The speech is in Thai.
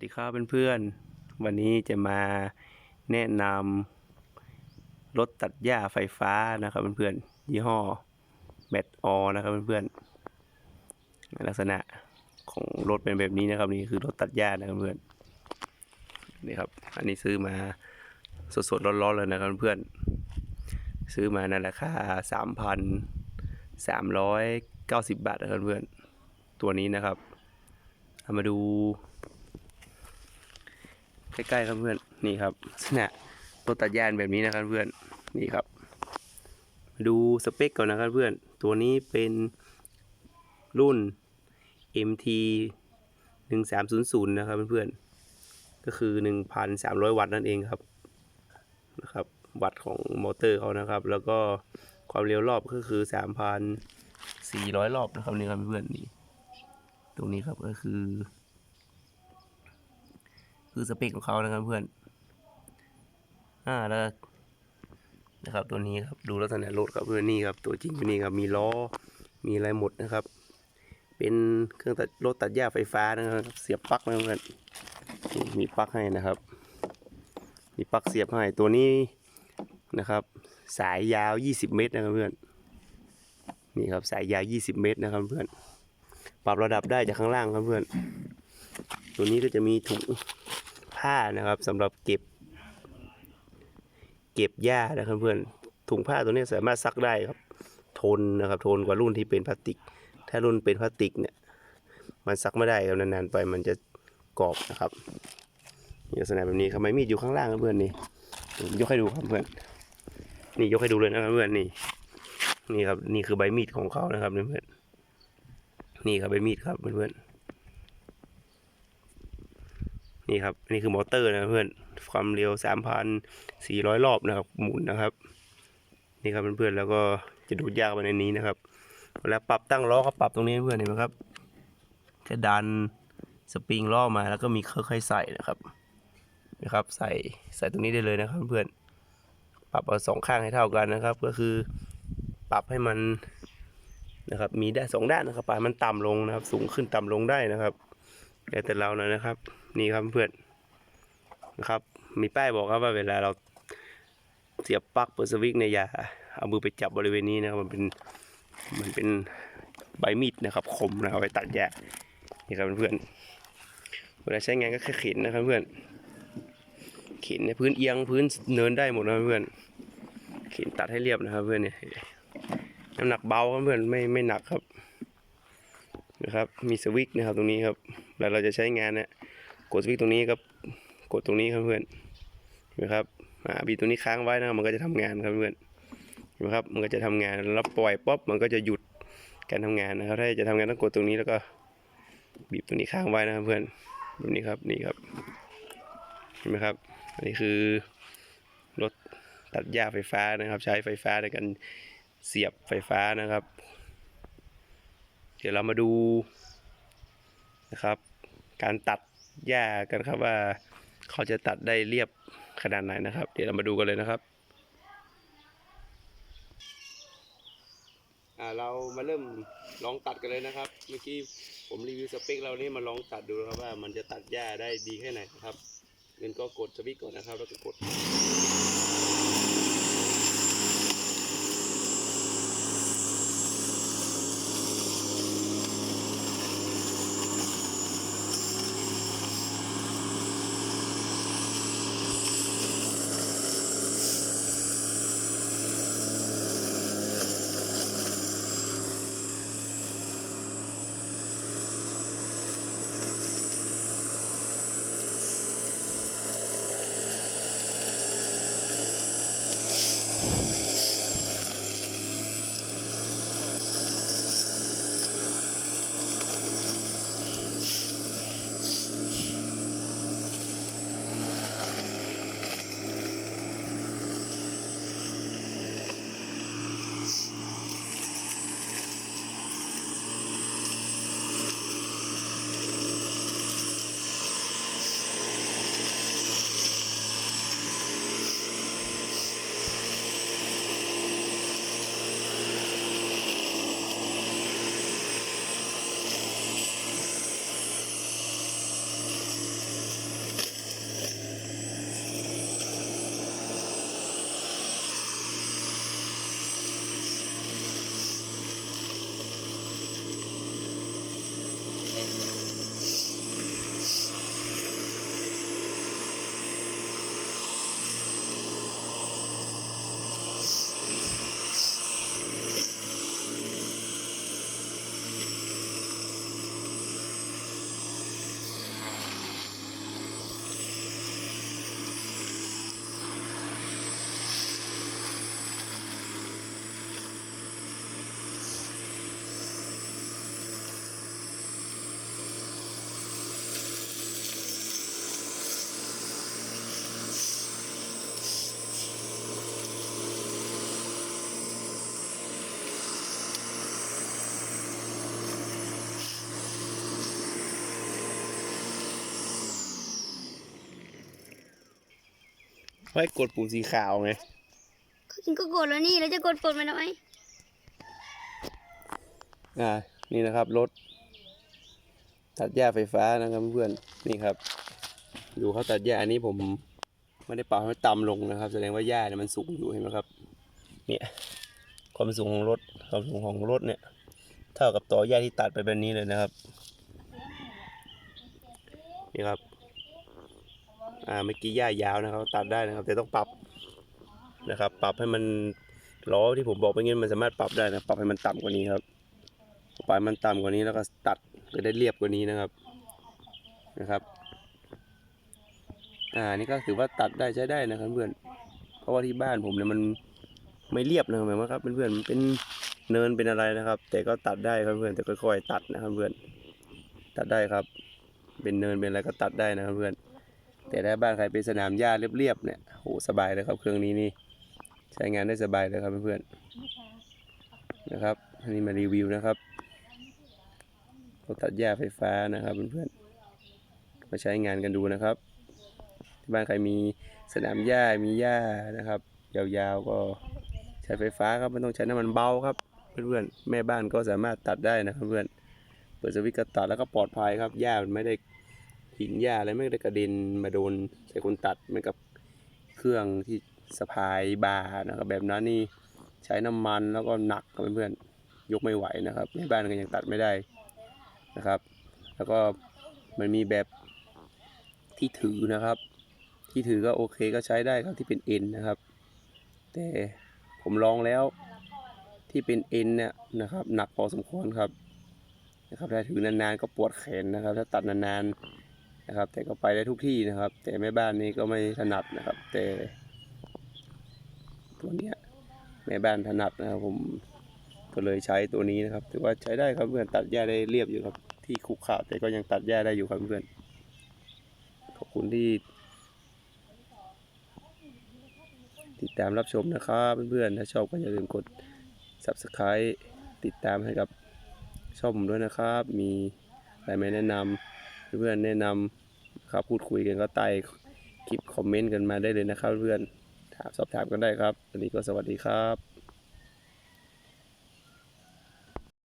สดีครับเพื่อนๆ วันนี้จะมาแนะนำรถตัดหญ้าไฟฟ้านะครับเพื่อนๆ ยี่ห้อแบตออนะครับเพื่อนๆ ลักษณะของรถเป็นแบบนี้นะครับนี่คือรถตัดหญ้านะครับเพื่อนนี่ครับ อันนี้ซื้อมาสดๆร้อนๆเลยนะครับเพื่อนๆ ซื้อมาในราคาสามพันสามร้อยเก้าสิบบาทนะครับเพื่อนตัวนี้นะครับเอามาดู ใกล้ๆครับเพื่อนนี่ครับลักษณะรถตัดหญ้าแบบนี้นะครับเพื่อนนี่ครับ ดูสเปคก่อนนะครับเพื่อน ตัวนี้เป็นรุ่น MT 1300นะครับเพื่อนๆก็คือ 1,300 วัตต์นั่นเองครับนะครับ วัตต์ของมอเตอร์เขานะครับ แล้วก็ความเร็วรอบก็คือ 3,400 รอบนะครับนี่ครับเพื่อนๆนี่ตรงนี้ครับก็คือ คือสเปคของเขานะครับเพื่อน อ่าแล้วนะครับตัวนี้ครับดูลักษณะรถครับเพื่อนนี่ครับตัวจริงนนี่ครับมีล้อมีอะไรหมดนะครับ เป็นเครื่องตัดรถตัดหญ้าไฟฟ้านะครับ เสียบปลั๊กนะเพื่อนมีปลั๊กให้นะครับ มีปลั๊กเสียบให้ตัวนี้นะครับ สายยาว 20 เมตรนะครับเพื่อนนี่ครับสายยาว 20 เมตรนะครับเพื่อน ปรับระดับได้จากข้างล่างครับเพื่อน ตัวนี้ก็จะมีถุงผ้านะครับสำหรับเก็บ เก็บหญ้านะครับเพื่อนถุงผ้าตัวนี้สามารถซักได้ครับ ทนนะครับ ทนกว่ารุ่นที่เป็นพลาสติก ถ้ารุ่นเป็นพลาสติกเนี่ย มันซักไม่ได้ครับนานๆไปมันจะกรอบนะครับลักษณะแบบนี้ครับไม้มีดอยู่ข้างล่างครับเพื่อนนี่ยกให้ดูครับเพื่อนนี่ยกให้ดูเลยนะครับเพื่อนนี่ นี่ครับ นี่คือใบมีดของเขานะครับเพื่อนนี่ครับใบมีดครับเพื่อนๆ นี่ครับนนี่คือมอเตอร์นะเพื่อนความเร็ว 3,400 รอบนะครับ หมุนนะครับ นี่ครับเพื่อนๆแล้วก็จะดูดยากไปในนี้นะครับเวลาปรับตั้งล้อก็ปรับตรงนี้เพื่อนเห็นไหมครับแค่ดันสปริงล้อมาแล้วก็มีเครื่องให้ใส่นะครับนะครับ ใส่ใส่ตรงนี้ได้เลยนะครับเพื่อนปรับเอาสองข้างให้เท่ากันนะครับ ก็คือปรับให้มันนะครับมีได้สองด้านนะครับปลายมันต่ำลงนะครับ สูงขึ้นต่ำลงได้นะครับแล้วแต่เรานะนะครับ นี่ครับเพื่อนนะครับ มีป้ายบอกครับว่าเวลาเราเสียบปลั๊กเปิดสวิตช์เนี่ยาเอามือไปจับบริเวณนี้นะครับ มันเป็นมันเป็นใบมีดนะครับ คมนะครับเอาไปตัดแยกนี่ครับเพื่อนเวลาใช้งานก็แค่เข็นนะครับเพื่อนเข็นในพื้นเอียงพื้นเนินได้หมดนะเพื่อนเข็นตัดให้เรียบนะครับ เพื่อนเนี่ยน้ำหนักเบาครับเพื่อนไม่ไม่หนักครับนะครับ มีสวิตช์นะครับตรงนี้ครับแล้วเราจะใช้งานเนี่ย กดสวิตช์ตรงนี้ครับ กดตรงนี้ครับเพื่อนเห็นไหมครับอ่าบีบตรงนี้ค้างไว้นะครับมันก็จะทำงานครับเพื่อนเห็นไหมครับมันก็จะทำงานแล้วปล่อยป๊อปมันก็จะหยุดการทำงานนะครับ ถ้าจะทำงานต้องกดตรงนี้แล้วก็บีบตรงนี้ค้างไว้นะครับเพื่อนแบบนี้ครับนี่ครับเห็นไหมครับอันนี้คือรถตัดหญ้าไฟฟ้านะครับ ใช้ไฟฟ้าในการเสียบไฟฟ้านะครับ เดี๋ยวเรามาดูนะครับ การตัด หญ้ากันครับว่าเขาจะตัดได้เรียบขนาดไหนนะครับ เดี๋ยวเรามาดูกันเลยนะครับอ่าเรามาเริ่มลองตัดกันเลยนะครับ เมื่อกี้ผมรีวิวสเปคเรานี่มาลองตัดดูครับว่ามันจะตัดหญ้าได้ดีแค่ไหนนะครับเงินก็กดสวิตช์ก่อนนะครับ แล้วก็กด ไว้กดปุ่มสีขาวไงจริงก็กดแล้วนี่แล้วจะกดปุ่มมันทำไมอ่า นี่นะครับรถตัดหญ้าไฟฟ้านะครับเพื่อนนี่ครับ ดูเขาตัดหญ้าอันนี้ผมไม่ได้ปรับให้ต่ำลงนะครับ แสดงว่าหญ้าเนี่ยมันสูงอยู่เห็นไหมครับ เนี่ยความสูงของรถความสูงของรถเนี่ย เท่ากับต่อหญ้าที่ตัดไปแบบนี้เลยนะครับนี่ครับ อ่าเมื่อกี้หญ้ายาวนะครับตัดได้นะครับ แต่ต้องปรับนะครับ ปรับให้มันล้อที่ผมบอกไปงี้มันสามารถปรับได้นะปรับให้มันต่ำกว่านี้ครับปล่อยมันต่ำกว่านี้แล้วก็ตัดก็ได้เรียบกว่านี้นะครับนะครับอ่านี่ก็ถือว่าตัดได้ใช้ได้นะครับเพื่อนเพราะว่าที่บ้านผมเนี่ยมันไม่เรียบนะหมายว่าครับเพื่อนๆมันเป็นเนินเป็นอะไรนะครับ แต่ก็ตัดได้ครับเพื่อนแต่ค่อยๆตัดนะครับเพื่อนตัดได้ครับ เป็นเนินเป็นอะไรก็ตัดได้นะครับเพื่อน แต่ถ้าบ้านใครเป็นสนามหญ้าเรียบๆเนี่ยโหสบายเลยครับเครื่องนี้นี่ใช้งานได้สบายเลยครับเพื่อนๆนะครับอันนี้มารีวิวนะครับรถตัดหญ้าไฟฟ้านะครับเพื่อนๆมาใช้งานกันดูนะครับ ที่บ้านใครมีสนามหญ้ามีหญ้านะครับ ยาวๆก็ใช้ไฟฟ้าครับไม่ต้องใช้น้ำมันเบาครับ เพื่อนๆแม่บ้านก็สามารถตัดได้นะครับเพื่อนเปิดสวิตช์ก็ตัดแล้วก็ปลอดภัยครับหญ้ามันไม่ได้ หินหญ้าอะไรไม่ได้กระเด็นมาโดนใส่คนตัดเหมือนกับเครื่องที่สะพายบาร์นะครับแบบนั้นนี่ใช้น้ำมันแล้วก็หนักครับเพื่อนๆยกไม่ไหวนะครับในบ้านก็ยังตัดไม่ได้นะครับ แล้วก็มันมีแบบที่ถือนะครับ ที่ถือก็โอเคก็ใช้ได้ครับที่เป็นเอ็นนะครับ แต่ผมลองแล้วที่เป็นเอ็นเนี่ยนะครับหนักพอสมควรครับนะครับถ้าถือนานๆก็ปวดแขนนะครับ ถ้าตัดนานๆ นะครับ แต่ก็ไปได้ทุกที่นะครับ แต่แม่บ้านนี่ก็ไม่ถนัดนะครับ แต่ตัวเนี้ยแม่บ้านถนัดนะครับ ผมก็เลยใช้ตัวนี้นะครับ ถือว่าใช้ได้ครับเพื่อนตัดหญ้าได้เรียบอยู่ครับ ที่คุกขะแต่ก็ยังตัดหญ้าได้อยู่ครับเพื่อนขอบคุณที่ ติดตามรับชมนะครับเพื่อนๆถ้าชอบก็อย่าลืมกด subscribe ติดตามให้กับช่องผมด้วยนะครับ มีอะไรไม่แนะนำ เพื่อนแนะนำครับพูดคุยกันก็ใต้คลิปคอมเมนต์กันมาได้เลยนะครับเพื่อนถามสอบถามกันได้ครับวันนี้ก็สวัสดีครับ